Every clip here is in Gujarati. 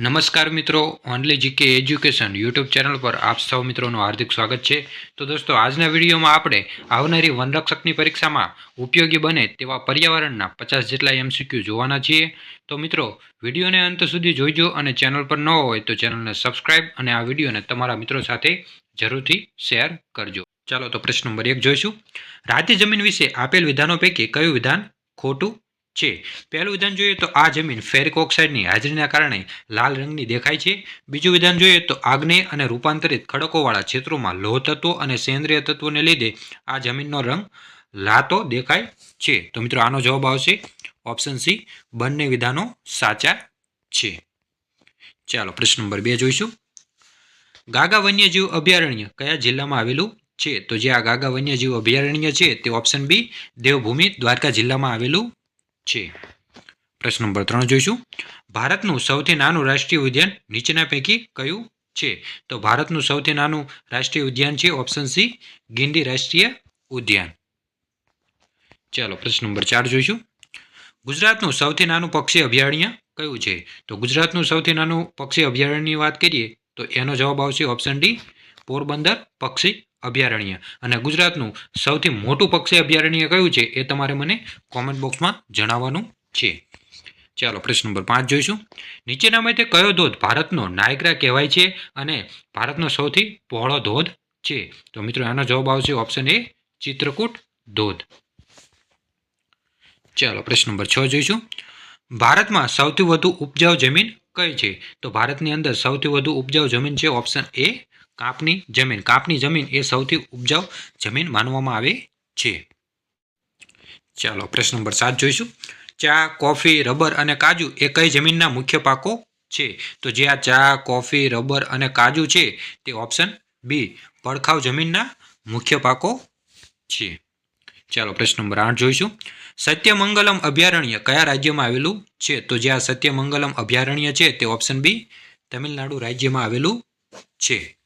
નમસ્કાર મિત્રો, only GK education YouTube channel પર આપ સૌ મિત્રોનું હાર્દિક સ્વાગત છે. તો દોસ્તો, આજના વિડીયોમાં આપણે આવનારી વનરક્ષકની પરીક્ષામાં ઉપયોગી બને તેવા પર્યાવરણના પચાસ જેટલા એમસીક્યુ જોવાના છીએ. તો મિત્રો, વિડીયોને અંત સુધી જોઈજો અને ચેનલ પર ન હોય તો ચેનલને સબસ્ક્રાઇબ અને આ વિડીયોને તમારા મિત્રો સાથે જરૂરથી શેર કરજો. ચાલો તો પ્રશ્ન નંબર એક જોઈશું. રાજ્ય જમીન વિશે આપેલ વિધાનો પૈકી કયું વિધાન ખોટું છે. પહેલું વિધાન જોઈએ તો આ જમીન ફેરિક ઓક્સાઇડની હાજરીના કારણે લાલ રંગની દેખાય છે. બીજું વિધાન જોઈએ તો આગ્નેય અને રૂપાંતરિત ખડકોવાળા ક્ષેત્રોમાં લોહ તત્વો અને સેન્દ્રિય તત્વોને લીધે આ જમીનનો રંગ લાતો દેખાય છે. તો મિત્રો આનો જવાબ આવશે ઓપ્શન સી, બંને વિધાનો સાચા છે. ચાલો પ્રશ્ન નંબર બે જોઈશું. ગાગા વન્યજીવ અભયારણ્ય કયા જિલ્લામાં આવેલું છે? તો જે આ ગાગા વન્યજીવ અભયારણ્ય છે તે ઓપ્શન બી દેવભૂમિ દ્વારકા જિલ્લામાં આવેલું છે. પ્રશ્ન નંબર ત્રણ જોઈશું. ભારતનું સૌથી નાનું રાષ્ટ્રીય ઉદ્યાન નીચેના પૈકી કયું છે? તો ભારતનું સૌથી નાનું રાષ્ટ્રીય ઉદ્યાન છે ઓપ્શન સી ગિંડી રાષ્ટ્રીય ઉદ્યાન. ચાલો, પ્રશ્ન નંબર ચાર જોઈશું. ગુજરાતનું સૌથી નાનું પક્ષી અભયારણ્ય કયું છે? તો ગુજરાતનું સૌથી નાનું પક્ષી અભયારણ્યની વાત કરીએ, તો એનો જવાબ આવશે ઓપ્શન ડી પોરબંદર પક્ષી અભયારણ્ય. અને ગુજરાતનું સૌથી મોટું પક્ષી અભયારણ્ય કયું છે એ તમારે મને કોમેન્ટ બોક્સમાં જણાવવાનું છે. ચાલો, પ્રશ્ન નંબર પાંચ જોઈશું. નીચેનામાંથી કયો ધોધ ભારતનો નાયગ્રા કહેવાય છે અને ભારતનો સૌથી પહોળો ધોધ છે? તો મિત્રો, આનો જવાબ આવશે ઓપ્શન એ ચિત્રકૂટ ધોધ. ચાલો, પ્રશ્ન નંબર છ જોઈશું. ભારતમાં સૌથી વધુ ઉપજાઉ જમીન કઈ છે? તો ભારતની અંદર સૌથી વધુ ઉપજાઉ જમીન છે ઓપ્શન એ કાપની જમીન. કાપની જમીન એ સૌથી ઉપજાઉ જમીન માનવામાં આવે છે. ચાલો, પ્રશ્ન નંબર સાત જોઈશું. ચા, કોફી, રબર અને કાજુ એ કઈ જમીનના મુખ્ય પાકો છે? તો જે આ ચા, કોફી, રબર અને કાજુ છે, તે ઓપ્શન બી પડખાવ જમીનના મુખ્ય પાકો છે. ચાલો, પ્રશ્ન નંબર આઠ જોઈશું. સત્યમંગલમ અભયારણ્ય કયા રાજ્યમાં આવેલું છે? તો જે આ સત્યમંગલમ અભયારણ્ય છે, તે ઓપ્શન બી, તમિલનાડુ રાજ્યમાં આવેલું છે.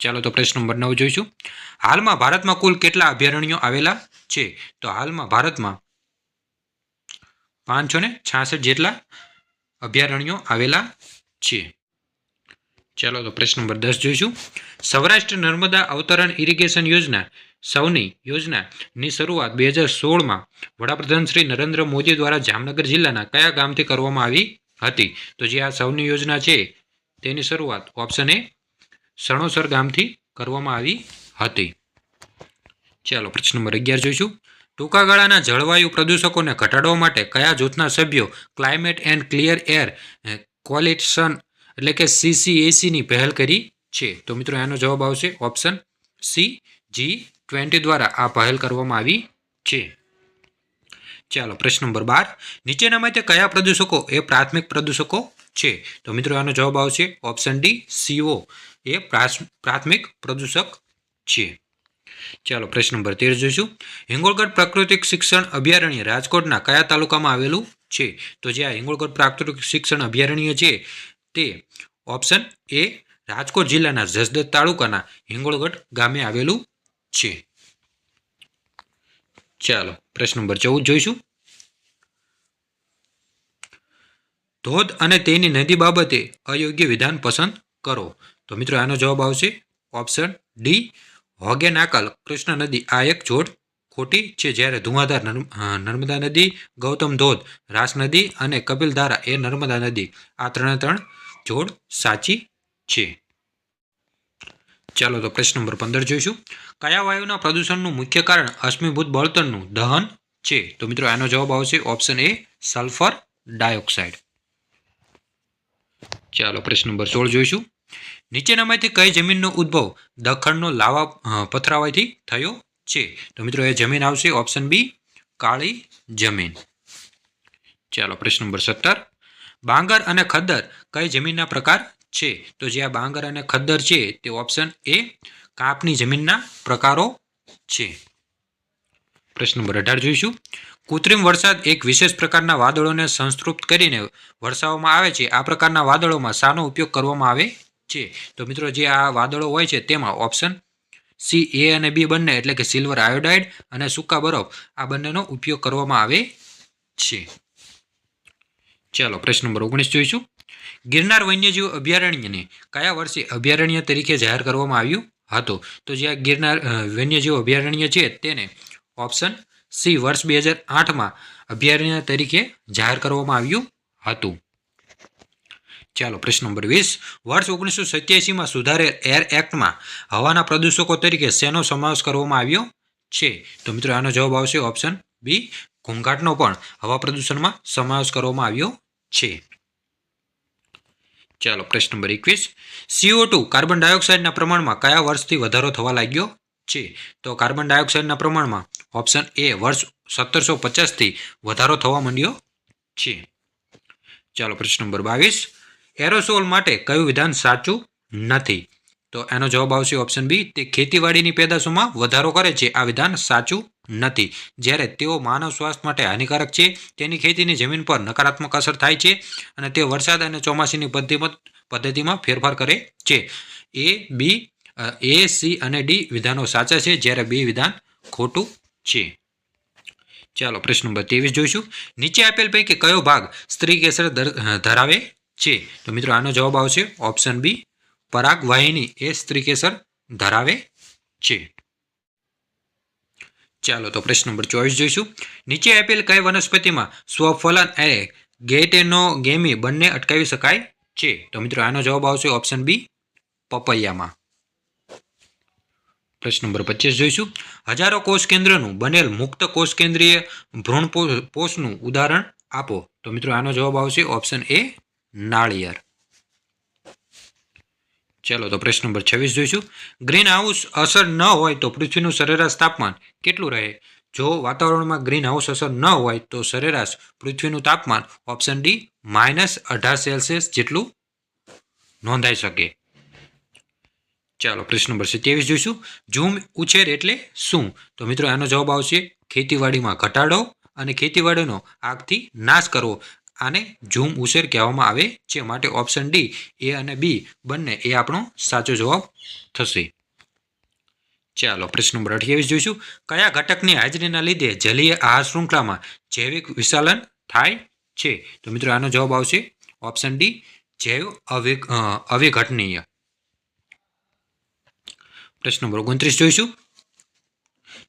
ચાલો તો પ્રશ્ન નંબર નવ જોઈશું. હાલમાં ભારતમાં કુલ કેટલા અભયારણ્યો આવેલા છે? તો હાલમાં ભારતમાં પાંચસો ને છાસઠ જેટલા અભયારણ્યો આવેલા છે. ચાલો તો પ્રશ્ન નંબર દસ જોઈશું. સૌરાષ્ટ્ર નર્મદા અવતરણ ઇરિગેશન યોજના, સૌની યોજનાની શરૂઆત બે હજાર સોળમાં વડાપ્રધાન શ્રી નરેન્દ્ર મોદી દ્વારા જામનગર જિલ્લાના કયા ગામથી કરવામાં આવી હતી? તો જે આ સૌની યોજના છે, તેની શરૂઆત ઓપ્શન એ સણોસર ગામથી કરવામાં આવી હતી. ચાલો, પ્રશ્ન નંબર અગિયાર જોઈશું. ટૂંકા ગાળાના જળવાયુ પ્રદૂષકોને ઘટાડવા માટે કયા જૂથના સભ્યો climate and clear air coalition એટલે કે સીસીએસીની પહેલ કરી છે? તો મિત્રો એનો જવાબ આવશે ઓપ્શન સી જી ટ્વેન્ટી દ્વારા આ પહેલ કરવામાં આવી છે. ચાલો, પ્રશ્ન નંબર બાર. નીચેનામાંથી કયા પ્રદૂષકો એ પ્રાથમિક પ્રદૂષકો છે? તો મિત્રો, આનો જવાબ આવશે ઓપ્શન ડી સીઓ એ પ્રાથમિક પ્રદૂષક છે. ચાલો પ્રશ્ન નંબર તેર જોઈશું. હિંગોળગઢ પ્રાકૃતિક શિક્ષણ અભયારણ્ય રાજકોટના કયા તાલુકામાં આવેલું છે? તો જે આ હિંગોળગઢ પ્રાકૃતિક શિક્ષણ અભયારણ્ય છે, તે ઓપ્શન એ રાજકોટ જિલ્લાના જસદત તાલુકાના હિંગોળગઢ ગામે આવેલું છે. ચાલો પ્રશ્ન નંબર ચૌદ જોઈશું. ધોધ અને તેની નદી બાબતે અયોગ્ય વિધાન પસંદ કરો. તો મિત્રો, આનો જવાબ આવશે option D Hogenakkal, Krishna નદી, આ એક જોડ ખોટી છે, જ્યારે ધુઆધાર નર્મ- નર્મદા નદી, ગૌતમ ધોધ, રાસ નદી અને કપિલધારા એ નર્મદા નદી. આ ત્રણે ત્રણ જોડ સાચી છે. ચાલો તો પ્રશ્ન નંબર પંદર જોઈશું. કયા વાયુના પ્રદૂષણનું મુખ્ય કારણ અશ્મિભૂત બળતણનું દહન છે? તો મિત્રો, આનો જવાબ આવશે ઓપ્શન એ સલ્ફર ડાયોક્સાઇડ ચાલો પ્રશ્ન નંબર સોળ જોઈશું. નીચેનામાંથી કઈ જમીનનો ઉદ્ભવ દખણનો લાવા પથરાવાથી થયો છે? તો મિત્રો, એ જમીન આવશે ઓપ્શન બી કાળી જમીન. ચાલો પ્રશ્ન નંબર સત્તર. બાંગર અને ખદ્દર કઈ જમીનના પ્રકાર છે? તો જે આ બાંગર અને ખદ્દર છે, તે ઓપ્શન એ કાપની જમીનના પ્રકારો છે. પ્રશ્ન નંબર અઢાર જોઈશું. કૃત્રિમ વરસાદ એક વિશેષ પ્રકારના વાદળોને સંસ્તૃપ્ત કરીને વરસાવવામાં આવે છે. આ પ્રકારના વાદળોમાં શાનો ઉપયોગ કરવામાં આવે છે. તો મિત્રો, જે આ વાદળો હોય છે, તેમાં ઓપ્શન સી, એ અને બી બંને, એટલે કે સિલ્વર આયોડાઇડ અને સૂકા બરફ, આ બંનેનો ઉપયોગ કરવામાં આવે છે. ચાલો, પ્રશ્ન નંબર ઓગણીસ જોઈશું. ગિરનાર વન્યજીવ અભયારણ્યને કયા વર્ષે અભયારણ્ય તરીકે જાહેર કરવામાં આવ્યું હતું? તો જે આ ગિરનાર વન્યજીવ અભયારણ્ય છે, તેને ઓપ્શન સી વર્ષ બે હજાર આઠમાં અભયારણ્ય તરીકે જાહેર કરવામાં આવ્યું હતું. ચાલો, પ્રશ્ન નંબર વીસ. વર્ષ ઓગણીસો સત્યાસીમાં સુધારેલ એર એક્ટમાં હવાના પ્રદૂષકો તરીકે શેનો સમાવેશ કરવામાં આવ્યો છે? તો મિત્રો, આનો જવાબ આવશે ઓપ્શન બી, ઘોંઘાટનો પણ હવા પ્રદૂષણમાં સમાવેશ કરવામાં આવ્યો છે. ચાલો, પ્રશ્ન નંબર એકવીસ. સીઓ ટુ કાર્બન ડાયોક્સાઇડના પ્રમાણમાં કયા વર્ષથી વધારો થવા લાગ્યો છે? તો કાર્બન ડાયોક્સાઇડના પ્રમાણમાં ઓપ્શન એ વર્ષ સત્તરસો પચાસથી વધારો થવા માંડ્યો છે. ચાલો, પ્રશ્ન નંબર બાવીસ. એરોસોલ માટે કયું વિધાન સાચું નથી? તો એનો જવાબ આવશે ઓપ્શન બી તે ખેતીવાડીની પેદાશોમાં વધારો કરે છે. આ વિધાન સાચું નથી. જ્યારે તેઓ માનવ સ્વાસ્થ્ય માટે હાનિકારક છે, તેની ખેતીની જમીન પર નકારાત્મક અસર થાય છે અને તે વરસાદ અને ચોમાસીની પદ્ધતિમાં પદ્ધતિમાં ફેરફાર કરે છે. એ બી એ સી અને ડી વિધાનો સાચા છે, જ્યારે બી વિધાન ખોટું છે ચાલો, પ્રશ્ન નંબર ત્રેવીસ જોઈશું. નીચે આપેલ પૈકી કયો ભાગ સ્ત્રી કેસર ધરાવે છે? તો મિત્રો, આનો જવાબ આવશે ઓપ્શન બી, પરાગવાહિની એ સ્ત્રી કેસર ધરાવે છે. ચાલો, તો પ્રશ્ન નંબર ચોવીસ જોઈશું. નીચે આપેલ કઈ વનસ્પતિમાં સ્વફલન એ ગેટેનો ગેમી બંને અટકાવી શકાય છે? તો મિત્રો, આનો જવાબ આવશે ઓપ્શન બી, પપૈયામાં. પ્રશ્ન નંબર પચીસ જોઈશું. હજારો કોષ કેન્દ્રનું બનેલ મુક્ત કોષ કેન્દ્રીય ભ્રૂણ પોષનું ઉદાહરણ આપો. તો મિત્રો આનો જવાબ આવશે ઓપ્શન એ નાળિયેર. ચલો તો પ્રશ્ન નંબર છવ્વીસ જોઈશું. ગ્રીન હાઉસ અસર ન હોય તો પૃથ્વીનું સરેરાશ તાપમાન કેટલું રહે? જો વાતાવરણમાં ગ્રીન હાઉસ અસર ન હોય તો સરેરાશ પૃથ્વીનું તાપમાન ઓપ્શન ડી માઇનસ અઢાર સેલ્સિયસ જેટલું નોંધાઈ શકે. ચાલો પ્રશ્ન નંબર સત્યાવીસ જોઈશું. ઝૂમ ઉછેર એટલે શું? તો મિત્રો, આનો જવાબ આવશે, ખેતીવાડીમાં ઘટાડો અને ખેતીવાડીનો આગથી નાશ કરવો. આને ઝૂમ ઉછેર કહેવામાં આવે છે. માટે ઓપ્શન ડી એ અને બી બંને એ આપણો સાચો જવાબ થશે. ચાલો પ્રશ્ન નંબર અઠ્યાવીસ જોઈશું. કયા ઘટકની હાજરીના લીધે જલીય આહાર શૃંખલામાં જૈવિક વિશાલન થાય છે? તો મિત્રો, આનો જવાબ આવશે ઓપ્શન ડી જૈવ અવિ અવિઘટનીય. પ્રશ્ન નંબર ઓગણત્રીસ જોઈશું.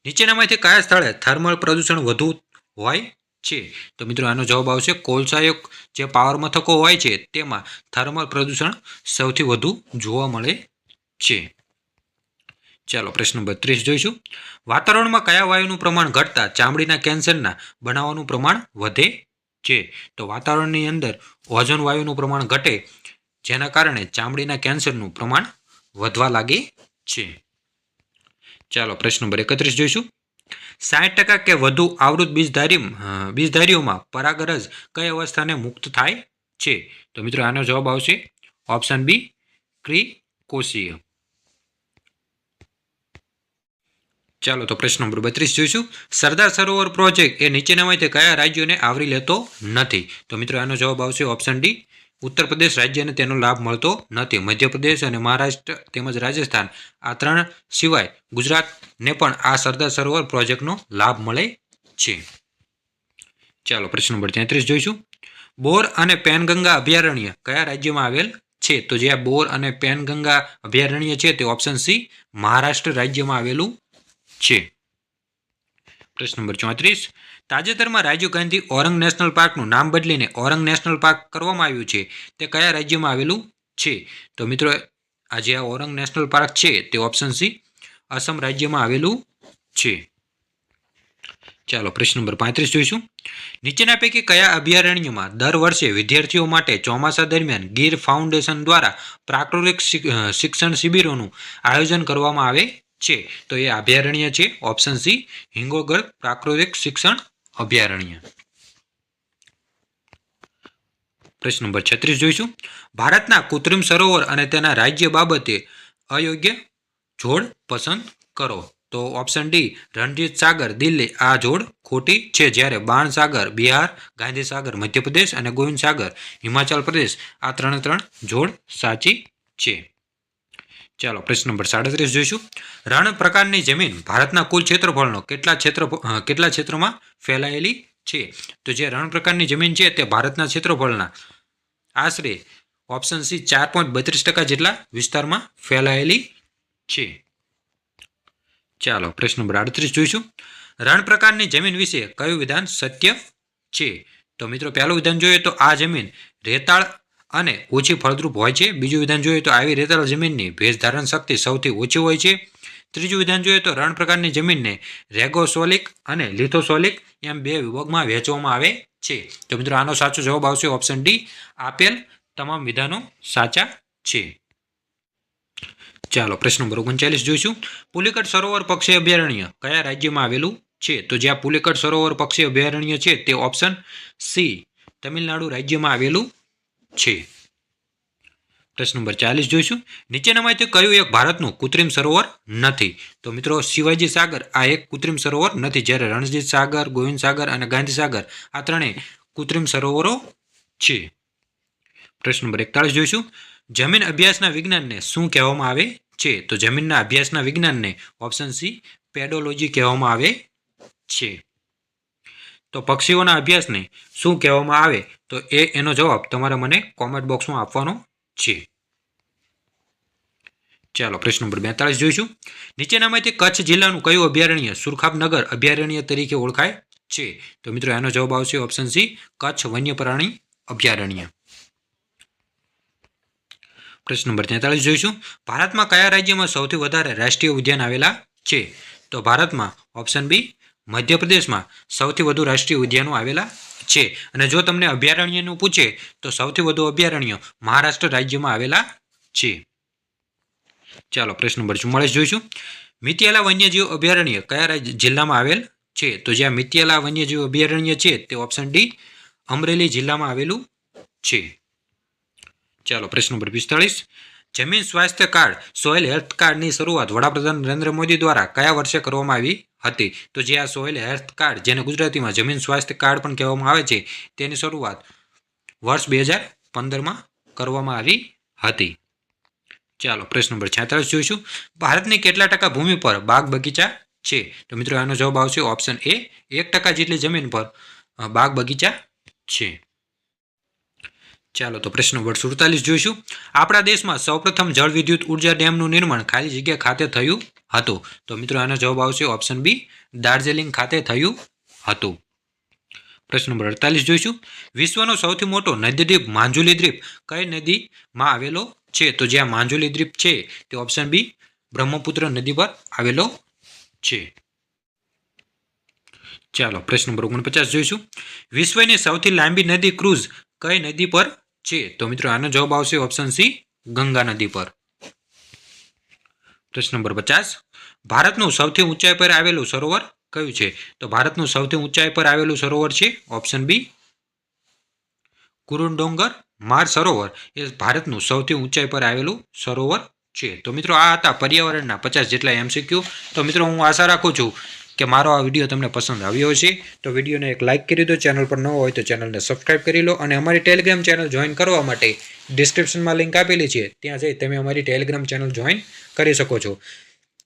નીચેનામાંથી કયા સ્થળે થર્મલ પ્રદૂષણ વધુ હોય છે? તો મિત્રો, આનો જવાબ આવશે કોલસાયુક્ત. જે પાવર મથકો હોય છે, તેમાં થર્મલ પ્રદૂષણ સૌથી વધુ જોવા મળે છે. ચાલો, પ્રશ્ન નંબર ત્રીસ જોઈશું. વાતાવરણમાં કયા વાયુનું પ્રમાણ ઘટતા ચામડીના કેન્સરના બનાવવાનું પ્રમાણ વધે છે? તો વાતાવરણની અંદર ઓઝોન વાયુનું પ્રમાણ ઘટે, જેના કારણે ચામડીના કેન્સરનું પ્રમાણ વધવા લાગે છે. ચાલો, પ્રશ્ન નંબર એકત્રીસ જોઈશું. સાઠ ટકા કે વધુ આવૃત બીજધારી બીજધારીઓમાં પરાગરજ કઈ અવસ્થાને મુક્ત થાય છે? તો મિત્રો, આનો જવાબ આવશે ઓપ્શન બી ક્રિકોશીય ચાલો, તો પ્રશ્ન નંબર બત્રીસ જોઈશું. સરદાર સરોવર પ્રોજેક્ટ એ નીચેનામાંથી કયા રાજ્યોને આવરી લેતો નથી? તો મિત્રો, આનો જવાબ આવશે ઓપ્શન ડી ઉત્તર પ્રદેશ રાજ્યને તેનો લાભ મળતો નથી. મધ્યપ્રદેશ અને મહારાષ્ટ્ર તેમજ રાજસ્થાન આ ત્રણ સિવાય ગુજરાતને પણ આ સરદાર સરોવર પ્રોજેક્ટનો લાભ મળે છે. ચાલો, પ્રશ્ન નંબર તેત્રીસ જોઈશું. બોર અને પેનગંગા અભયારણ્ય કયા રાજ્યમાં આવેલ છે? તો જે આ બોર અને પેનગંગા અભયારણ્ય છે તે ઓપ્શન સી મહારાષ્ટ્ર રાજ્યમાં આવેલું છે. પ્રશ્ન નંબર ચોત્રીસ. તાજેતરમાં રાજીવ ગાંધી ઓરંગ નેશનલ પાર્કનું નામ બદલીને ઓરંગ નેશનલ પાર્ક કરવામાં આવ્યું છે. તે કયા રાજ્યમાં આવેલું છે? તો મિત્રો આ જે આ ઓરંગ નેશનલ પાર્ક છે તે ઓપ્શન સી અસમ રાજ્યમાં આવેલું છે. ચાલો, પ્રશ્ન નંબર પાંત્રીસ જોઈશું. નીચેના પૈકી કયા અભયારણ્યમાં દર વર્ષે વિદ્યાર્થીઓ માટે ચોમાસા દરમિયાન ગીર ફાઉન્ડેશન દ્વારા પ્રાકૃતિક શિક્ષણ શિબિરોનું આયોજન કરવામાં આવે છે? તો એ અભયારણ્ય છે ઓપ્શન સી હિંગોગઢ પ્રાકૃતિક શિક્ષણ અભયારણ્ય. પ્રશ્ન નંબર છત્રીસ જોઈશું. ભારતના કૃત્રિમ સરોવર અને તેના રાજ્ય બાબતે અયોગ્ય જોડ પસંદ કરો. તો ઓપ્શન ડી રણજીત સાગર, દિલ્હી. આ જોડ ખોટી છે. જ્યારે બાણ સાગર બિહાર ગાંધી સાગર મધ્યપ્રદેશ અને ગોવિંદ સાગર હિમાચલ પ્રદેશ આ ત્રણે ત્રણ જોડ સાચી છે. ચાલો, પ્રશ્ન નંબર સાડત્રીસ જોઈશું. રણ પ્રકારની જમીન ભારતના કુલ ક્ષેત્રફળનો કેટલા ક્ષેત્ર કેટલા ક્ષેત્રમાં ફેલાયેલી છે? તો જે રણ પ્રકારની જમીન છે તે ભારતના ક્ષેત્રફળના આશરે ઓપ્શન સી ચાર પોઈન્ટ બત્રીસ ટકા જેટલા વિસ્તારમાં ફેલાયેલી છે. ચાલો, પ્રશ્ન નંબર આડત્રીસ જોઈશું. રણ પ્રકારની જમીન વિશે કયું વિધાન સત્ય છે? તો મિત્રો, પહેલું વિધાન જોઈએ તો આ જમીન રેતાળ અને ઓછી ફળદ્રુપ હોય છે. બીજું વિધાન જોઈએ તો આવી રેતાળ જમીનની ભેજ ધારણ શક્તિ સૌથી ઓછી હોય છે. ત્રીજું વિધાન જોઈએ તો રણ પ્રકારની જમીનને રેગોસોલિક અને લિથોસોલિક એમ બે વિભાગમાં વહેંચવામાં આવે છે. તો મિત્રો, આનો સાચો જવાબ આવશે ઓપ્શન ડી, આપેલ તમામ વિધાનો સાચા છે. ચાલો, પ્રશ્ન નંબર ઓગણચાલીસ જોઈશું. પુલિકટ સરોવર પક્ષી અભયારણ્ય કયા રાજ્યમાં આવેલું છે? તો જ્યાં પુલિકટ સરોવર પક્ષી અભયારણ્ય છે તે ઓપ્શન સી, તમિલનાડુ રાજ્યમાં આવેલું છે. પ્રશ્ન નંબર ચાલીસ જોઈશું. નીચેનામાંથી કયું એક ભારતનું કૃત્રિમ સરોવર નથી? તો મિત્રો, શિવાજી સાગર આ એક કૃત્રિમ સરોવર નથી. જ્યારે રણજીત સાગર, ગોવિંદ સાગર અને ગાંધી સાગર આ ત્રણેય કૃત્રિમ સરોવરો છે. પ્રશ્ન નંબર એકતાળીસ જોઈશું. જમીન અભ્યાસના વિજ્ઞાનને શું કહેવામાં આવે છે? તો જમીનના અભ્યાસના વિજ્ઞાનને ઓપ્શન સી, પેડોલોજી કહેવામાં આવે છે. તો પક્ષીઓના અભ્યાસને શું કહેવામાં આવે તો એ એનો જવાબ તમારે મને કોમેન્ટ બોક્સમાં આપવાનો છે. ચાલો, પ્રશ્ન નંબર બેતાળીસ જોઈશું. નીચેનામાંથી કચ્છ જિલ્લાનું કયું અભયારણ્ય સુરખાબનગર અભયારણ્ય તરીકે ઓળખાય છે? તો મિત્રો, એનો જવાબ આવશે ઓપ્શન સી કચ્છ વન્ય પ્રાણી અભયારણ્ય. પ્રશ્ન નંબર તેતાળીસ જોઈશું. ભારતમાં કયા રાજ્યમાં સૌથી વધારે રાષ્ટ્રીય ઉદ્યાન આવેલા છે? તો ભારતમાં ઓપ્શન બી મધ્યપ્રદેશમાં સૌથી વધુ રાષ્ટ્રીય ઉદ્યાનો આવેલા છે. અને જો તમને અભયારણ્યનું પૂછે, તો સૌથી વધુ અભયારણ્ય મહારાષ્ટ્ર રાજ્યમાં આવેલા છે. ચાલો, પ્રશ્ન નંબર ચુમ્માળીસ જોઈશું. મિતિયાલા વન્યજીવ અભયારણ્ય કયા રાજ્ય જિલ્લામાં આવેલ છે? તો જ્યાં મિતિયાલા વન્યજીવ અભયારણ્ય છે, તે ઓપ્શન ડી, અમરેલી જિલ્લામાં આવેલું છે. ચાલો, પ્રશ્ન નંબર પિસ્તાળીસ. જમીન સ્વાસ્થ્ય કાર્ડ, સોઇલ હેલ્થ કાર્ડની શરૂઆત વડાપ્રધાન નરેન્દ્ર મોદી દ્વારા કયા વર્ષે કરવામાં આવી હતી? તો જે આ સોઇલ હેલ્થ કાર્ડ, જેને ગુજરાતીમાં જમીન સ્વાસ્થ્ય કાર્ડ પણ કહેવામાં આવે છે, તેની શરૂઆત વર્ષ બે હજાર પંદરમાં કરવામાં આવી હતી. ચાલો, પ્રશ્ન નંબર છેતાલીસ જોઈશું. ભારતની કેટલા ટકા ભૂમિ પર બાગ બગીચા છે? તો મિત્રો, આનો જવાબ આવશે ઓપ્શન એ, એક ટકા જેટલી જમીન પર બાગ બગીચા છે. ચાલો તો પ્રશ્ન નંબર સુડતાલીસ જોઈશું. આપણા દેશમાં સૌપ્રથમ જળ વિદ્યુત ઊર્જા ડેમનું નિર્માણ ખાલી જગ્યા ખાતે થયું હતું. તો મિત્રો, આનો જવાબ આવશે ઓપ્શન બી દાર્જિલિંગ ખાતે થયું હતું. પ્રશ્ન નંબર અડતાલીસ જોઈશું. વિશ્વનો સૌથી મોટો નદીદ્વીપ માંજુલી દ્વીપ કઈ નદીમાં આવેલો છે? તો જ્યાં માંજુલી દ્વીપ છે, તે ઓપ્શન બી બ્રહ્મપુત્ર નદી પર આવેલો છે. ચાલો, પ્રશ્ન નંબર ઓગણપચાસ જોઈશું. વિશ્વની સૌથી લાંબી નદી ક્રુઝ કઈ નદી પર? છે તો મિત્રો આનો જવાબ આવશે ઓપ્શન સી ગંગા નદી પર. પ્રશ્ન નંબર પચાસ. ભારતનું સૌથી ઊંચાઈ પર આવેલું સરોવર કયું છે? તો ભારતનું સૌથી ઊંચાઈ પર આવેલું સરોવર છે ઓપ્શન બી કુરુંડોંગર, માર સરોવર. એ ભારતનું સૌથી ઊંચાઈ પર આવેલું સરોવર છે. તો મિત્રો આ હતા પર્યાવરણના પચાસ જેટલા એમસીક્યુ તો મિત્રો હું આશા રાખું છું કે મારો આ વીડિયો તમને પસંદ આવ્યો હશે તો વિડીયોને એક લાઇક કરી દો, ચેનલ પર ન હોય તો ચેનલને સબસ્ક્રાઇબ કરી લો અને અમારી ટેલિગ્રામ ચેનલ જોઈન કરવા માટે ડિસ્ક્રિપ્શનમાં લિંક આપેલી છે, ત્યાં જઈ તમે અમારી ટેલિગ્રામ ચેનલ જોઈન કરી શકો છો.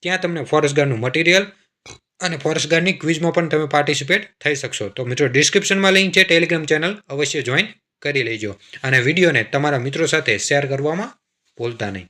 ત્યાં તમને ફોરેસ્ટ ગાર્ડનું મટીરિયલ અને ફોરેસ્ટ ગાર્ડની ક્વિઝમાં પણ તમે પાર્ટિસિપેટ થઈ શકશો. તો મિત્રો ડિસ્ક્રિપ્શનમાં લિંક છે ટેલિગ્રામ ચેનલ અવશ્ય જોઈન કરી લેજો અને વિડીયોને તમારા મિત્રો સાથે શેર કરવામાં ભૂલતા નહીં.